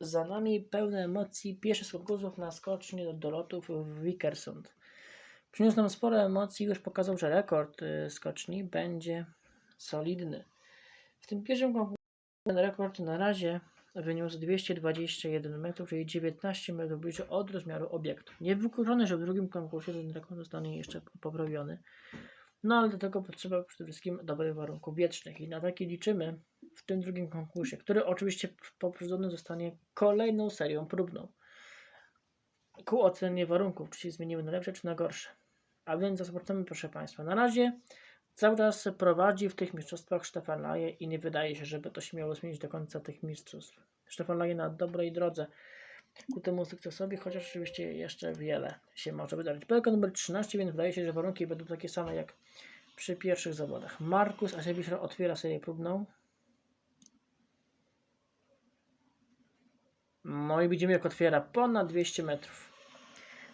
Za nami pełne emocji pierwszy z konkursów na skoczni do, do lotów w Wickersund. Przyniósł nam sporo emocji, już pokazał, że rekord y, skoczni będzie solidny. W tym pierwszym konkursie ten rekord na razie wyniósł 221 metrów, czyli 19 metrów bliżej od rozmiaru obiektu. Niewykluczone, że w drugim konkursie ten rekord zostanie jeszcze poprawiony. No ale do tego potrzeba przede wszystkim dobrych warunków wietrznych i na takie liczymy w tym drugim konkursie, który oczywiście poprzedzony zostanie kolejną serią próbną ku ocenie warunków, czy się zmieniły na lepsze, czy na gorsze. A więc zobaczymy, proszę Państwa. Na razie cały czas prowadzi w tych mistrzostwach Stefan Laje i nie wydaje się, żeby to się miało zmienić do końca tych mistrzostw. Stefan Laje na dobrej drodze ku temu sukcesowi, chociaż oczywiście jeszcze wiele się może wydarzyć. Pelka numer 13, więc wydaje się, że warunki będą takie same jak przy pierwszych zawodach. Markus Asebisza otwiera serię próbną. No i widzimy jak otwiera ponad 200 metrów.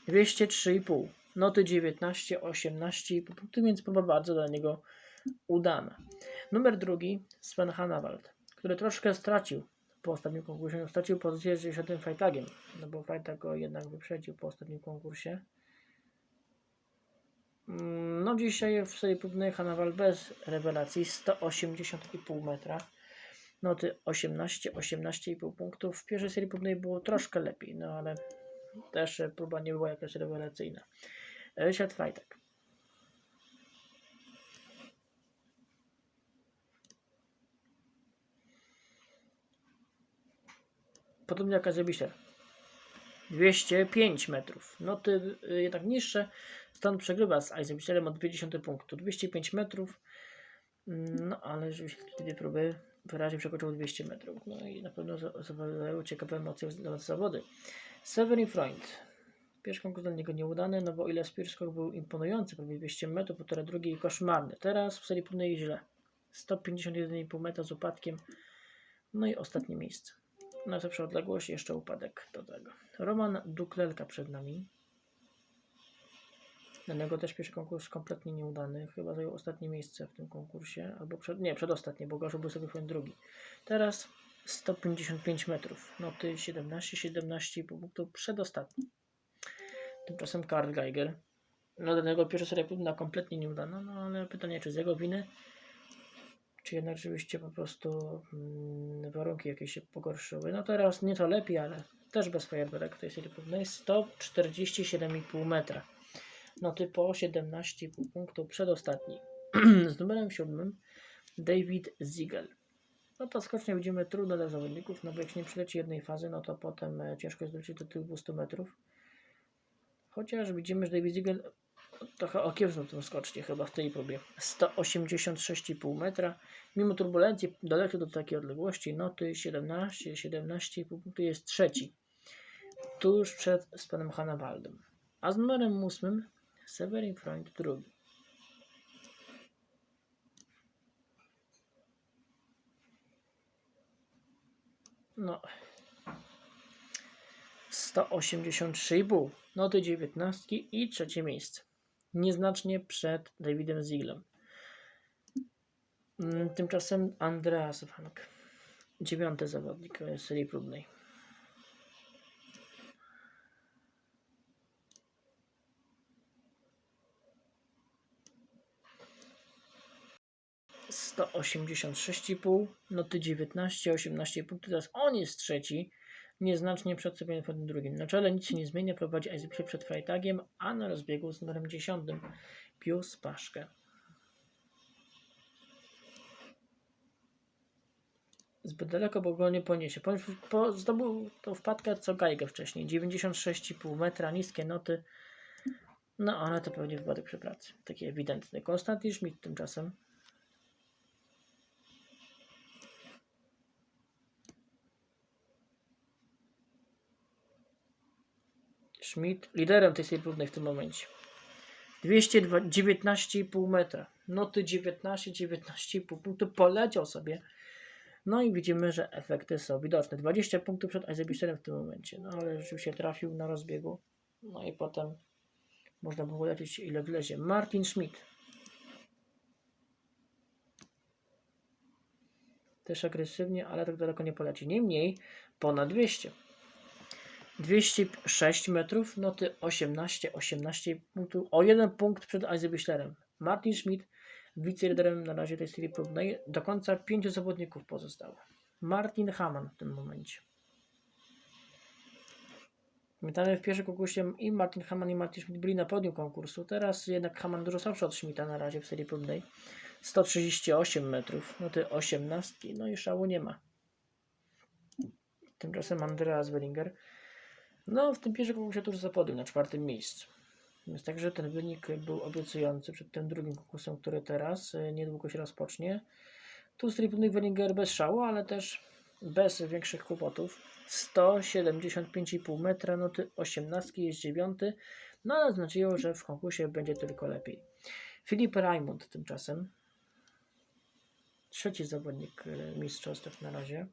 203,5. Noty 19, 18,5 punktów, więc próba bardzo dla niego udana. Numer drugi Sven Hanawald, który troszkę stracił po ostatnim konkursie. Stracił pozycję z 10 Freitagiem, no bo Freitag go jednak wyprzedził po ostatnim konkursie. Mm, No dzisiaj w serii próbnej Hanawald bez rewelacji 180,5 metra. Noty 18, 18,5 punktów. W pierwszej serii próbnej było troszkę lepiej, no ale też e, próba nie była jakaś rewelacyjna. Ryszard Fajtek. Podobnie jak Azebiszer. 205 metrów. Noty y, jednak niższe. Stąd przegrywa z Eisenbichlerem o 20 punktu. 205 metrów. Mm, No ale rzeczywiście dwie próby wyraźnie przekroczył 200 metrów. No i na pewno za- zawierają ciekawe emocje na zawody. Severin Freund. Pierwszy konkurs dla niego nieudany, no bo o ile Spirskog był imponujący, prawie 200 metrów, to teraz drugi koszmarny. Teraz w serii próbnej źle. 151,5 metra z upadkiem. No i ostatnie miejsce. Najlepsza odległość, jeszcze upadek do tego. Roman Duklelka przed nami. Dla niego też pierwszy konkurs kompletnie nieudany. Chyba zajął ostatnie miejsce w tym konkursie. Albo przed, nie, przedostatnie, bo Gorzów był sobie drugi. Teraz 155 metrów. Noty 17, 17,5 punktów przedostatni. Tymczasem Karl Geiger. No do niego pierwsza seria próbna kompletnie nieudana, no ale pytanie czy z jego winy, czy jednak rzeczywiście po prostu mm, warunki jakieś się pogorszyły. No teraz nieco lepiej, ale też bez fajerwerek w tej serii próbnej. 147,5 metra. Noty po 17,5 punktów przedostatni. z numerem siódmym David Ziegel. No to skocznie widzimy trudne dla zawodników, no bo jak się nie przyleci jednej fazy, no to potem e, ciężko jest wrócić do tych 200 metrów. Chociaż widzimy, że David Ziegel trochę okiełznął tą skocznie chyba w tej próbie. 186,5 metra. Mimo turbulencji daleko do takiej odległości, noty 17, 17,5 punktu jest trzeci. Tuż przed z panem Hannawaldem. A z numerem ósmym Severin Freund drugi. No. 183,5. Noty 19 i trzecie miejsce. Nieznacznie przed Davidem Zieglem. Mm, Tymczasem Andreas Frank. Dziewiąty zawodnik serii próbnej. Sto osiemdziesiąt sześć i pół, noty 19, 18 punktów. Teraz on jest trzeci, nieznacznie przed sobie w drugim. Na czele nic się nie zmienia, prowadzi Ezypsie przed Freitagiem, a na rozbiegu z numerem 10 Pius Paszkę. Zbyt daleko, bo go nie poniesie. Po, po, zdobył tą wpadkę co Gajgę wcześniej. 96,5 metra, niskie noty. No ale to pewnie wypadek przy pracy. Taki ewidentny. Konstantin Schmidt tymczasem. Schmidt liderem tej serii w tym momencie. 219,5 metra. Noty 19, 19,5 punktu. Poleciał sobie. No i widzimy, że efekty są widoczne. 20 punktów przed Eisenbichterem w tym momencie. No ale rzeczywiście trafił na rozbiegu. No i potem można było lecieć ile wlezie. Martin Schmidt. Też agresywnie, ale tak daleko nie poleci. Niemniej ponad 200. 206 metrów, noty 18, 18 punktów, o jeden punkt przed Eisenbichlerem. Martin Schmidt, wiceliderem na razie tej serii próbnej, do końca pięciu zawodników pozostało. Martin Hamann w tym momencie. Pamiętamy w pierwszym konkursie i Martin Hamann i Martin Schmidt byli na podium konkursu. Teraz jednak Hamann dużo słabszy od Schmidta na razie w serii próbnej. 138 metrów, noty 18, no i szału nie ma. Tymczasem Andreas Bellinger, no w tym pierwszym konkursie tuż za podium na czwartym miejscu. Więc także ten wynik był obiecujący przed tym drugim konkursem, który teraz e, niedługo się rozpocznie. Tu stripny Bellinger bez szału, ale też bez większych kłopotów. 175,5 metra, noty 18 jest dziewiąty, no ale znaczyło, że w konkursie będzie tylko lepiej. Filip Raimund tymczasem, trzeci zawodnik e, mistrzostw na razie.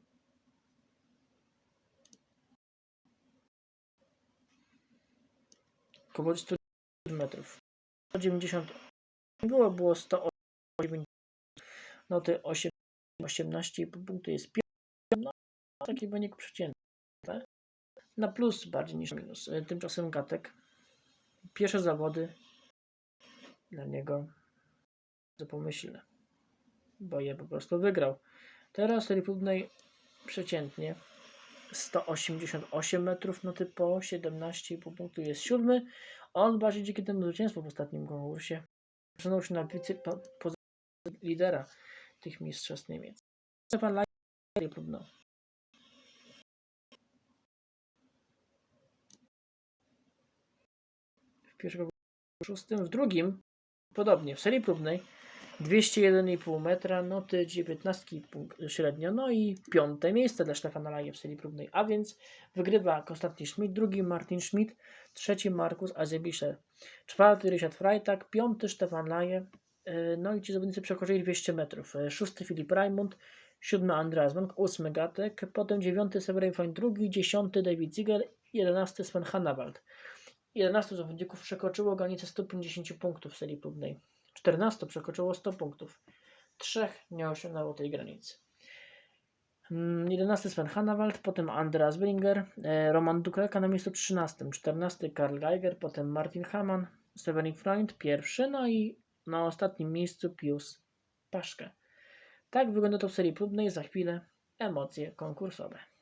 Około 100 metrów. 190 było, było 180 noty 8, 18 punktu jest 5. No, taki wynik przeciętny. Na plus bardziej niż na minus. E, Tymczasem Gatek. Pierwsze zawody dla niego bardzo pomyślne, bo je po prostu wygrał. Teraz próbnej przeciętnie 188 metrów, noty po 17,5 punktu jest siódmy. On bardziej dzięki temu zwycięstwu w ostatnim konkursie przesunął się na wice, po, pozycję lidera tych mistrzostw Niemiec. Stefan serię próbną. W pierwszym w drugim podobnie, w serii próbnej 201,5 metra, noty 19 punkt średnio, no i piąte miejsce dla Stefana Laje w serii próbnej, a więc wygrywa Konstantin Schmidt, drugi Martin Schmidt, trzeci Markus Azebischer, czwarty Richard Freitag, piąty Stefan Laje, e, no i ci zawodnicy przekroczyli 200 metrów, E, szósty Filip Raimund, siódmy Andreas Bank, ósmy Gatek, potem dziewiąty Severin Fein, drugi, dziesiąty David Ziegel, jedenasty Sven Hannawald. 11 zawodników przekroczyło granicę 150 punktów w serii próbnej. 14 przekroczyło 100 punktów. Trzech nie osiągnęło tej granicy. Mm, 11 Sven Hannawald, potem Andreas Bringer, e, Roman Dukelka na miejscu 13, 14 Karl Geiger, potem Martin Hamann, Severin Freund pierwszy, no i na ostatnim miejscu Pius Paszke. Tak wygląda to w serii próbnej, za chwilę emocje konkursowe.